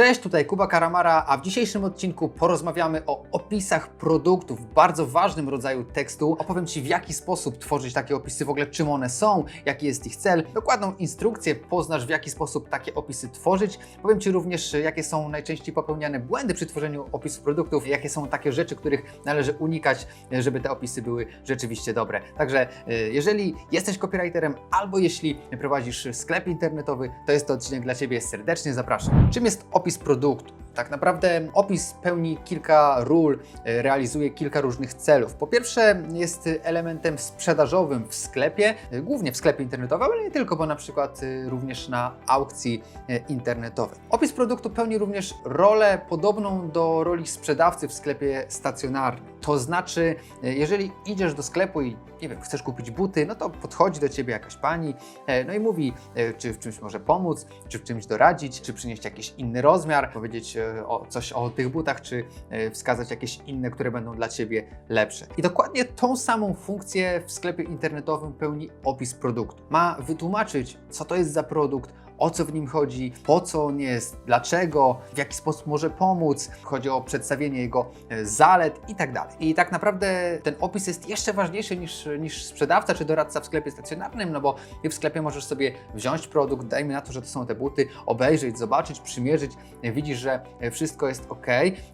Cześć, tutaj Kuba Karamara, a w dzisiejszym odcinku porozmawiamy o opisach produktów, bardzo ważnym rodzaju tekstu. Opowiem Ci w jaki sposób tworzyć takie opisy, w ogóle czym one są, jaki jest ich cel. Dokładną instrukcję poznasz w jaki sposób takie opisy tworzyć. Powiem Ci również jakie są najczęściej popełniane błędy przy tworzeniu opisów produktów, jakie są takie rzeczy, których należy unikać, żeby te opisy były rzeczywiście dobre. Także y, jeżeli jesteś copywriterem albo jeśli prowadzisz sklep internetowy, to jest to odcinek dla Ciebie. Serdecznie zapraszam. Czym jest opis produktu? Tak naprawdę opis pełni kilka ról, e, realizuje kilka różnych celów. Po pierwsze, jest elementem sprzedażowym w sklepie, e, głównie w sklepie internetowym, ale nie tylko, bo na przykład e, również na aukcji internetowej. Opis produktu pełni również rolę podobną do roli sprzedawcy w sklepie stacjonarnym. To znaczy, e, jeżeli idziesz do sklepu i nie wiem, chcesz kupić buty, no to podchodzi do ciebie jakaś pani, e, no i mówi, e, czy w czymś może pomóc, czy w czymś doradzić, czy przynieść jakiś inny rozmiar, powiedzieć o, coś o tych butach, czy wskazać jakieś inne, które będą dla ciebie lepsze. I dokładnie tą samą funkcję w sklepie internetowym pełni opis produktu. Ma wytłumaczyć, co to jest za produkt, o co w nim chodzi, po co on jest, dlaczego, w jaki sposób może pomóc. Chodzi o przedstawienie jego e, zalet i tak dalej. I tak naprawdę ten opis jest jeszcze ważniejszy niż, niż sprzedawca czy doradca w sklepie stacjonarnym, no bo ty w sklepie możesz sobie wziąć produkt, dajmy na to, że to są te buty, obejrzeć, zobaczyć, przymierzyć, e, widzisz, że e, wszystko jest ok,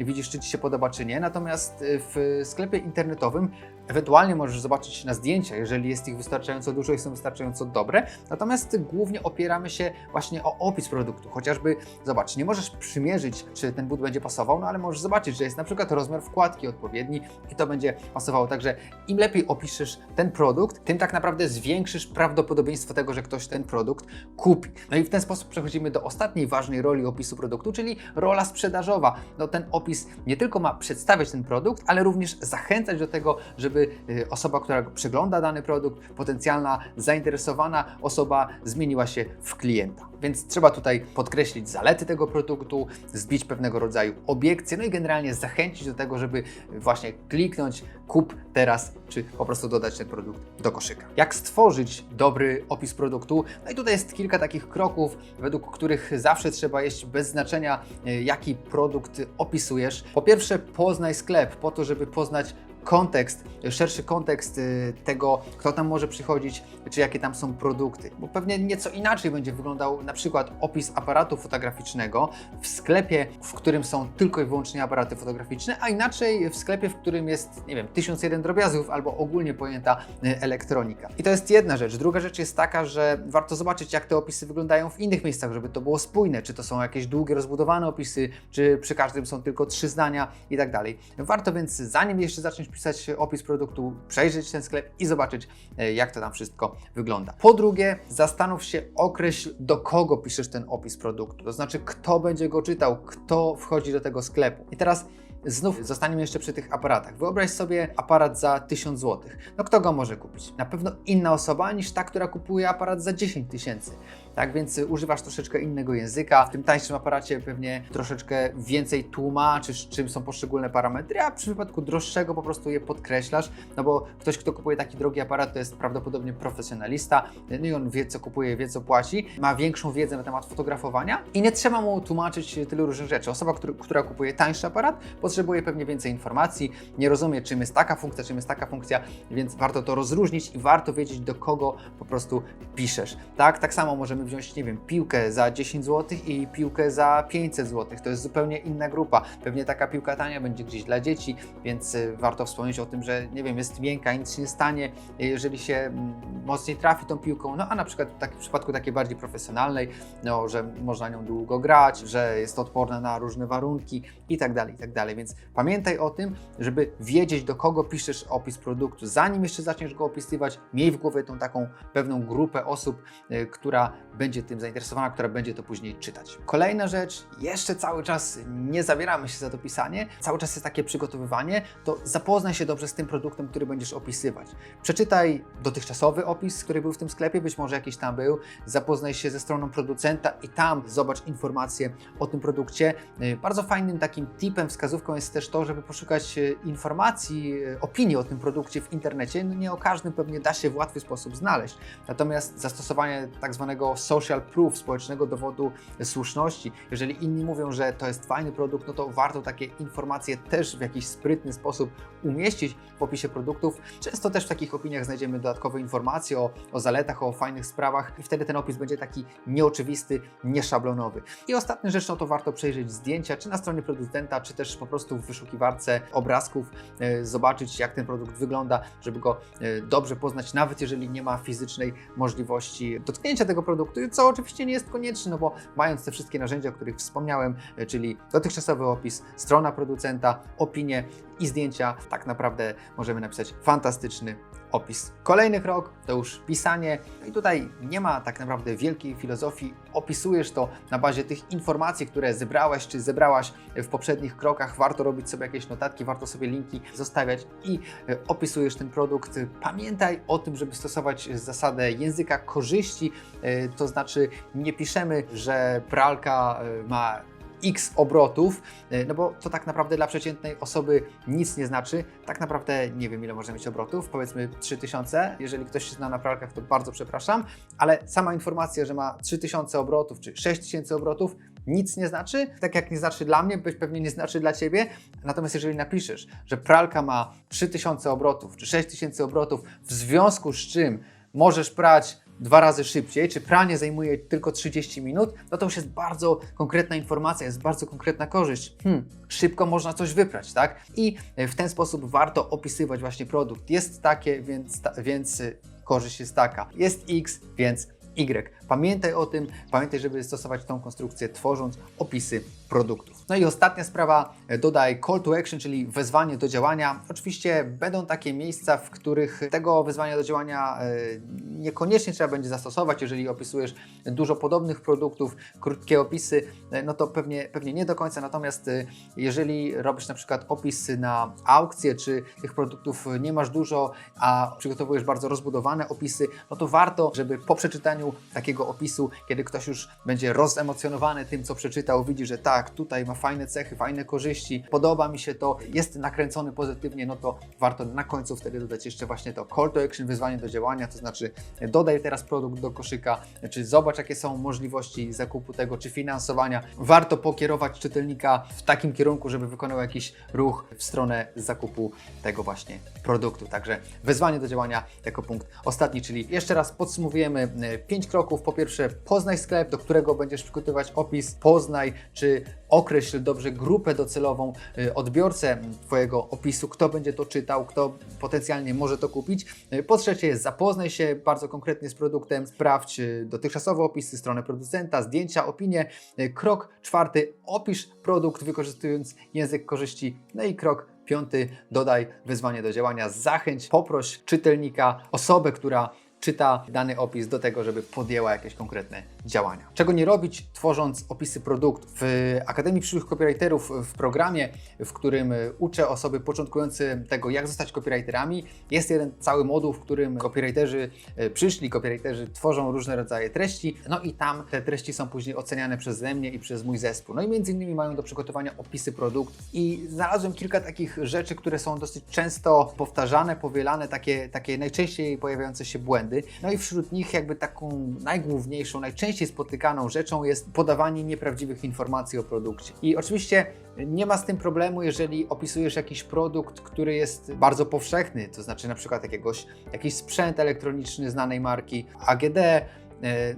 widzisz, czy ci się podoba, czy nie. Natomiast w sklepie internetowym Ewentualnie możesz zobaczyć na zdjęcia, jeżeli jest ich wystarczająco dużo i są wystarczająco dobre. Natomiast głównie opieramy się właśnie o opis produktu. Chociażby, zobacz, nie możesz przymierzyć, czy ten but będzie pasował, no ale możesz zobaczyć, że jest na przykład rozmiar wkładki odpowiedni i to będzie pasowało. Także im lepiej opiszesz ten produkt, tym tak naprawdę zwiększysz prawdopodobieństwo tego, że ktoś ten produkt kupi. No i w ten sposób przechodzimy do ostatniej ważnej roli opisu produktu, czyli rola sprzedażowa. No ten opis nie tylko ma przedstawiać ten produkt, ale również zachęcać do tego, żeby żeby y, osoba, która przegląda dany produkt, potencjalna zainteresowana osoba zmieniła się w klienta. Więc trzeba tutaj podkreślić zalety tego produktu, zbić pewnego rodzaju obiekcje, no i generalnie zachęcić do tego, żeby właśnie kliknąć kup teraz, czy po prostu dodać ten produkt do koszyka. Jak stworzyć dobry opis produktu? No i tutaj jest kilka takich kroków, według których zawsze trzeba jeść bez znaczenia, y, jaki produkt opisujesz. Po pierwsze, poznaj sklep, po to, żeby poznać kontekst, szerszy kontekst y, tego, kto tam może przychodzić, czy jakie tam są produkty. Bo pewnie nieco inaczej będzie wyglądał na przykład opis aparatu fotograficznego w sklepie, w którym są tylko i wyłącznie aparaty fotograficzne, a inaczej w sklepie, w którym jest, nie wiem, 1001 drobiazgów albo ogólnie pojęta y, elektronika. I to jest jedna rzecz. Druga rzecz jest taka, że warto zobaczyć, jak te opisy wyglądają w innych miejscach, żeby to było spójne, czy to są jakieś długie, rozbudowane opisy, czy przy każdym są tylko trzy zdania i tak dalej. Warto więc, zanim jeszcze zacząć wpisać opis produktu, przejrzeć ten sklep i zobaczyć, e, jak to tam wszystko wygląda. Po drugie, zastanów się, określ do kogo piszesz ten opis produktu, to znaczy kto będzie go czytał, kto wchodzi do tego sklepu. I teraz Znów zostaniemy jeszcze przy tych aparatach. Wyobraź sobie aparat za 1000 zł. No kto go może kupić? Na pewno inna osoba niż ta, która kupuje aparat za 10 tysięcy. Tak więc używasz troszeczkę innego języka. W tym tańszym aparacie pewnie troszeczkę więcej tłumaczysz, czym są poszczególne parametry, a w przypadku droższego po prostu je podkreślasz, no bo ktoś, kto kupuje taki drogi aparat, to jest prawdopodobnie profesjonalista, no i on wie, co kupuje, wie, co płaci, ma większą wiedzę na temat fotografowania i nie trzeba mu tłumaczyć tylu różnych rzeczy. Osoba, który, która kupuje tańszy aparat, potrzebuje pewnie więcej informacji, nie rozumie, czym jest taka funkcja, czym jest taka funkcja, więc warto to rozróżnić i warto wiedzieć, do kogo po prostu piszesz. Tak, tak samo możemy wziąć, nie wiem, piłkę za 10 zł i piłkę za 500 zł. To jest zupełnie inna grupa. Pewnie taka piłka tania będzie gdzieś dla dzieci, więc y, warto wspomnieć o tym, że nie wiem, jest miękka, nic się nie stanie, jeżeli się mm, mocniej trafi tą piłką, no a na przykład w, w przypadku takiej bardziej profesjonalnej, no, że można nią długo grać, że jest odporna na różne warunki i tak dalej, i tak dalej. Więc pamiętaj o tym, żeby wiedzieć, do kogo piszesz opis produktu. Zanim jeszcze zaczniesz go opisywać, miej w głowie tą taką pewną grupę osób, y, która będzie tym zainteresowana, która będzie to później czytać. Kolejna rzecz, jeszcze cały czas nie zabieramy się za to pisanie, cały czas jest takie przygotowywanie, to zapoznaj się dobrze z tym produktem, który będziesz opisywać. Przeczytaj dotychczasowy opis, który był w tym sklepie, być może jakiś tam był, zapoznaj się ze stroną producenta i tam zobacz informacje o tym produkcie. Y, bardzo fajnym takim tipem, wskazówką jest też to, żeby poszukać y, informacji, y, opinii o tym produkcie w internecie. No nie o każdym pewnie da się w łatwy sposób znaleźć. Natomiast zastosowanie tak zwanego social proof, społecznego dowodu słuszności. Jeżeli inni mówią, że to jest fajny produkt, no to warto takie informacje też w jakiś sprytny sposób umieścić w opisie produktów. Często też w takich opiniach znajdziemy dodatkowe informacje o, o zaletach, o fajnych sprawach i wtedy ten opis będzie taki nieoczywisty, nieszablonowy. I ostatnia rzecz, no to warto przejrzeć zdjęcia, czy na stronie producenta, czy też po prostu w wyszukiwarce obrazków, e, zobaczyć jak ten produkt wygląda, żeby go e, dobrze poznać, nawet jeżeli nie ma fizycznej możliwości dotknięcia tego produktu, co oczywiście nie jest konieczne, no bo mając te wszystkie narzędzia, o których wspomniałem, e, czyli dotychczasowy opis, strona producenta, opinie i zdjęcia, tak naprawdę możemy napisać fantastyczny opis. Kolejny krok to już pisanie. No i tutaj nie ma tak naprawdę wielkiej filozofii. Opisujesz to na bazie tych informacji, które zebrałeś czy zebrałaś w poprzednich krokach. Warto robić sobie jakieś notatki, warto sobie linki zostawiać i e, opisujesz ten produkt. Pamiętaj o tym, żeby stosować zasadę języka korzyści, e, to znaczy nie piszemy, że pralka e, ma x obrotów, e, no bo to tak naprawdę dla przeciętnej osoby nic nie znaczy. Tak naprawdę nie wiem, ile może mieć obrotów, powiedzmy 3000. Jeżeli ktoś się zna na pralkach, to bardzo przepraszam, ale sama informacja, że ma 3000 obrotów czy 6000 obrotów, nic nie znaczy, tak jak nie znaczy dla mnie, pewnie nie znaczy dla Ciebie. Natomiast jeżeli napiszesz, że pralka ma 3000 obrotów czy 6000 obrotów, w związku z czym możesz prać dwa razy szybciej, czy pranie zajmuje tylko 30 minut, no to już jest bardzo konkretna informacja, jest bardzo konkretna korzyść. Hmm, szybko można coś wyprać, tak? I w ten sposób warto opisywać właśnie produkt. Jest takie, więc, ta, więc y, korzyść jest taka. Jest X, więc Y. Pamiętaj o tym, pamiętaj, żeby stosować tą konstrukcję, tworząc opisy produktów. No i ostatnia sprawa, dodaj call to action, czyli wezwanie do działania. Oczywiście będą takie miejsca, w których tego wezwania do działania e, niekoniecznie trzeba będzie zastosować. Jeżeli opisujesz dużo podobnych produktów, krótkie opisy, e, no to pewnie, pewnie nie do końca. Natomiast e, jeżeli robisz na przykład opis na aukcję, czy tych produktów nie masz dużo, a przygotowujesz bardzo rozbudowane opisy, no to warto, żeby po przeczytaniu takiego opisu, kiedy ktoś już będzie rozemocjonowany tym, co przeczytał, widzi, że tak, tutaj ma fajne cechy, fajne korzyści, podoba mi się to, jest nakręcony pozytywnie, no to warto na końcu wtedy dodać jeszcze właśnie to call to action, wyzwanie do działania, to znaczy dodaj teraz produkt do koszyka, czy zobacz, jakie są możliwości zakupu tego, czy finansowania. Warto pokierować czytelnika w takim kierunku, żeby wykonał jakiś ruch w stronę zakupu tego właśnie produktu. Także wezwanie do działania jako punkt ostatni, czyli jeszcze raz podsumowujemy e, pięć kroków. Po pierwsze, poznaj sklep, do którego będziesz przygotowywać opis, poznaj, czy określ dobrze grupę docelową, y, odbiorcę Twojego opisu, kto będzie to czytał, kto potencjalnie może to kupić. Y, po trzecie, zapoznaj się bardzo konkretnie z produktem, sprawdź y, dotychczasowe opisy, stronę producenta, zdjęcia, opinie. Krok czwarty, opisz produkt wykorzystując język korzyści. No i krok piąty, dodaj wyzwanie do działania, zachęć, poproś czytelnika, osobę, która czyta dany opis do tego, żeby podjęła jakieś konkretne działania. Czego nie robić, tworząc opisy produktów. W Akademii Przyszłych Copywriterów, w programie, w którym uczę osoby początkujące tego, jak zostać copywriterami, jest jeden cały moduł, w którym copywriterzy e, przyszli, copywriterzy tworzą różne rodzaje treści, no i tam te treści są później oceniane przeze mnie i przez mój zespół. No i między innymi mają do przygotowania opisy produktów. I znalazłem kilka takich rzeczy, które są dosyć często powtarzane, powielane, takie, takie najczęściej pojawiające się błędy. No i wśród nich jakby taką najgłówniejszą, najczęściej spotykaną rzeczą jest podawanie nieprawdziwych informacji o produkcie. I oczywiście nie ma z tym problemu, jeżeli opisujesz jakiś produkt, który jest bardzo powszechny, to znaczy na przykład jakiegoś, jakiś sprzęt elektroniczny znanej marki, AGD,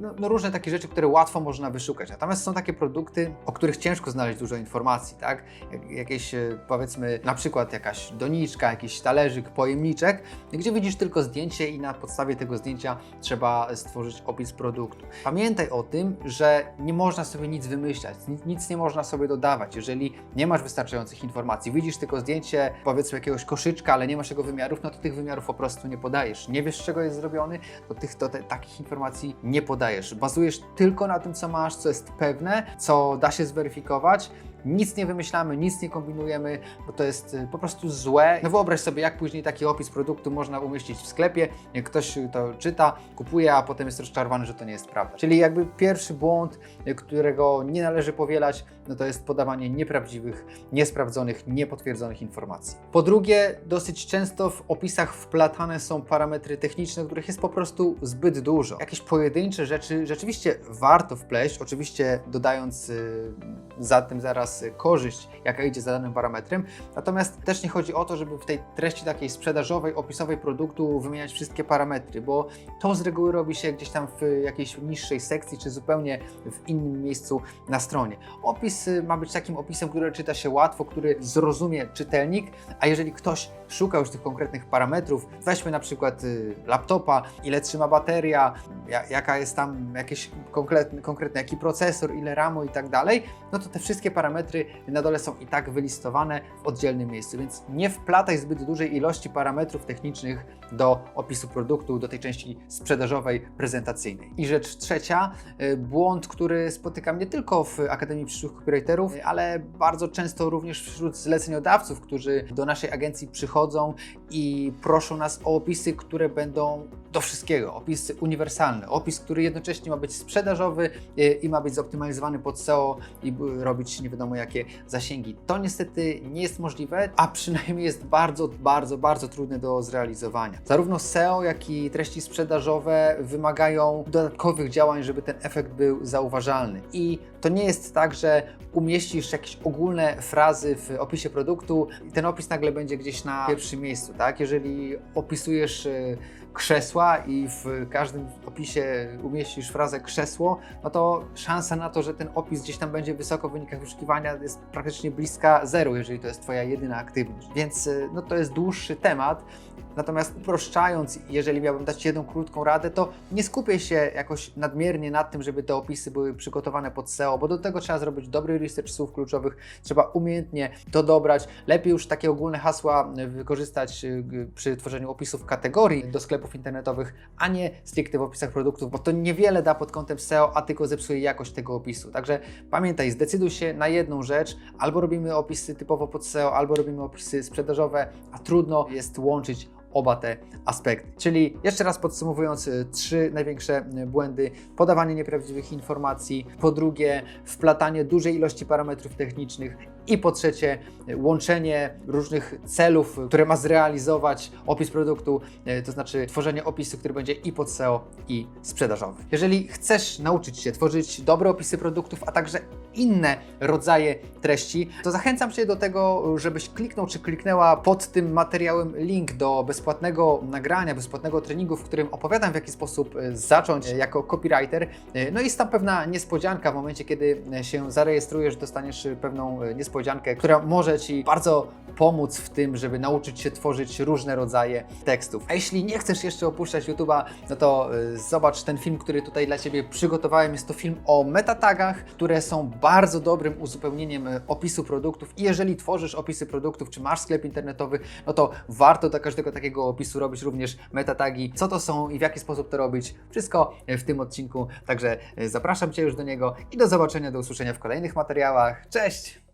no, no, różne takie rzeczy, które łatwo można wyszukać. Natomiast są takie produkty, o których ciężko znaleźć dużo informacji, tak? Jakieś e, powiedzmy na przykład jakaś doniczka, jakiś talerzyk, pojemniczek, gdzie widzisz tylko zdjęcie i na podstawie tego zdjęcia trzeba stworzyć opis produktu. Pamiętaj o tym, że nie można sobie nic wymyślać, nic nie można sobie dodawać. Jeżeli nie masz wystarczających informacji, widzisz tylko zdjęcie powiedzmy jakiegoś koszyczka, ale nie masz jego wymiarów, no to tych wymiarów po prostu nie podajesz. Nie wiesz z czego jest zrobiony, to tych to te, takich informacji nie podajesz. Bazujesz tylko na tym, co masz, co jest pewne, co da się zweryfikować nic nie wymyślamy, nic nie kombinujemy, bo to jest y, po prostu złe. No wyobraź sobie, jak później taki opis produktu można umieścić w sklepie, jak ktoś to czyta, kupuje, a potem jest rozczarowany, że to nie jest prawda. Czyli jakby pierwszy błąd, y, którego nie należy powielać, no to jest podawanie nieprawdziwych, niesprawdzonych, niepotwierdzonych informacji. Po drugie, dosyć często w opisach wplatane są parametry techniczne, których jest po prostu zbyt dużo. Jakieś pojedyncze rzeczy rzeczywiście warto wpleść, oczywiście dodając y, za tym zaraz korzyść, jaka idzie za danym parametrem. Natomiast też nie chodzi o to, żeby w tej treści takiej sprzedażowej, opisowej produktu wymieniać wszystkie parametry, bo to z reguły robi się gdzieś tam w jakiejś niższej sekcji, czy zupełnie w innym miejscu na stronie. Opis y, ma być takim opisem, który czyta się łatwo, który zrozumie czytelnik, a jeżeli ktoś szuka już tych konkretnych parametrów, weźmy na przykład y, laptopa, ile trzyma bateria, ja, jaka jest tam jakieś konkretny, konkretny, jaki procesor, ile RAMu i tak dalej, no to te wszystkie parametry na dole są i tak wylistowane w oddzielnym miejscu, więc nie wplataj zbyt dużej ilości parametrów technicznych do opisu produktu, do tej części sprzedażowej, prezentacyjnej. I rzecz trzecia, y, błąd, który spotykam nie tylko w Akademii Przyszłych Copywriterów, ale bardzo często również wśród zleceniodawców, którzy do naszej agencji przychodzą i proszą nas o opisy, które będą do wszystkiego, opisy uniwersalne, opis, który jednocześnie ma być sprzedażowy y, i ma być zoptymalizowany pod SEO i robić nie wiadomo jakie zasięgi. To niestety nie jest możliwe, a przynajmniej jest bardzo, bardzo, bardzo trudne do zrealizowania. Zarówno SEO, jak i treści sprzedażowe wymagają dodatkowych działań, żeby ten efekt był zauważalny. I to nie jest tak, że umieścisz jakieś ogólne frazy w opisie produktu i ten opis nagle będzie gdzieś na pierwszym miejscu, tak? Jeżeli opisujesz y, krzesła i w każdym opisie umieścisz frazę krzesło, no to szansa na to, że ten opis gdzieś tam będzie wysoko w wynikach wyszukiwania jest praktycznie bliska zeru, jeżeli to jest Twoja jedyna aktywność. Więc y, no, to jest dłuższy temat. Natomiast uproszczając, jeżeli miałbym dać jedną krótką radę, to nie skupię się jakoś nadmiernie nad tym, żeby te opisy były przygotowane pod SEO, bo do tego trzeba zrobić dobry research słów kluczowych, trzeba umiejętnie to dobrać. Lepiej już takie ogólne hasła wykorzystać y, przy tworzeniu opisów kategorii do sklepów internetowych, a nie stricte w opisach produktów, bo to niewiele da pod kątem SEO, a tylko zepsuje jakość tego opisu. Także pamiętaj, zdecyduj się na jedną rzecz, albo robimy opisy typowo pod SEO, albo robimy opisy sprzedażowe, a trudno jest łączyć oba te aspekty. Czyli jeszcze raz podsumowując, y, trzy największe y, błędy: podawanie nieprawdziwych informacji, po drugie, wplatanie dużej ilości parametrów technicznych i po trzecie, łączenie różnych celów, które ma zrealizować opis produktu, y, to znaczy tworzenie opisu, który będzie i pod SEO, i sprzedażowy. Jeżeli chcesz nauczyć się tworzyć dobre opisy produktów, a także inne rodzaje treści, to zachęcam Cię do tego, żebyś kliknął czy kliknęła pod tym materiałem link do bezpłatnego nagrania, bezpłatnego treningu, w którym opowiadam w jaki sposób e, zacząć e, jako copywriter. E, No i jest tam pewna niespodzianka w momencie, kiedy e, się zarejestrujesz, dostaniesz e, pewną e, niespodziankę, która może Ci bardzo pomóc w tym, żeby nauczyć się tworzyć różne rodzaje tekstów. A jeśli nie chcesz jeszcze opuszczać YouTube'a, no to y, zobacz ten film, który tutaj dla Ciebie przygotowałem. Jest to film o metatagach, które są bardzo dobrym uzupełnieniem y, opisu produktów. I jeżeli tworzysz opisy produktów, czy masz sklep internetowy, no to warto do każdego takiego opisu robić również metatagi. Co to są i w jaki sposób to robić? Wszystko y, w tym odcinku. Także zapraszam Cię już do niego i do zobaczenia, do usłyszenia w kolejnych materiałach. Cześć!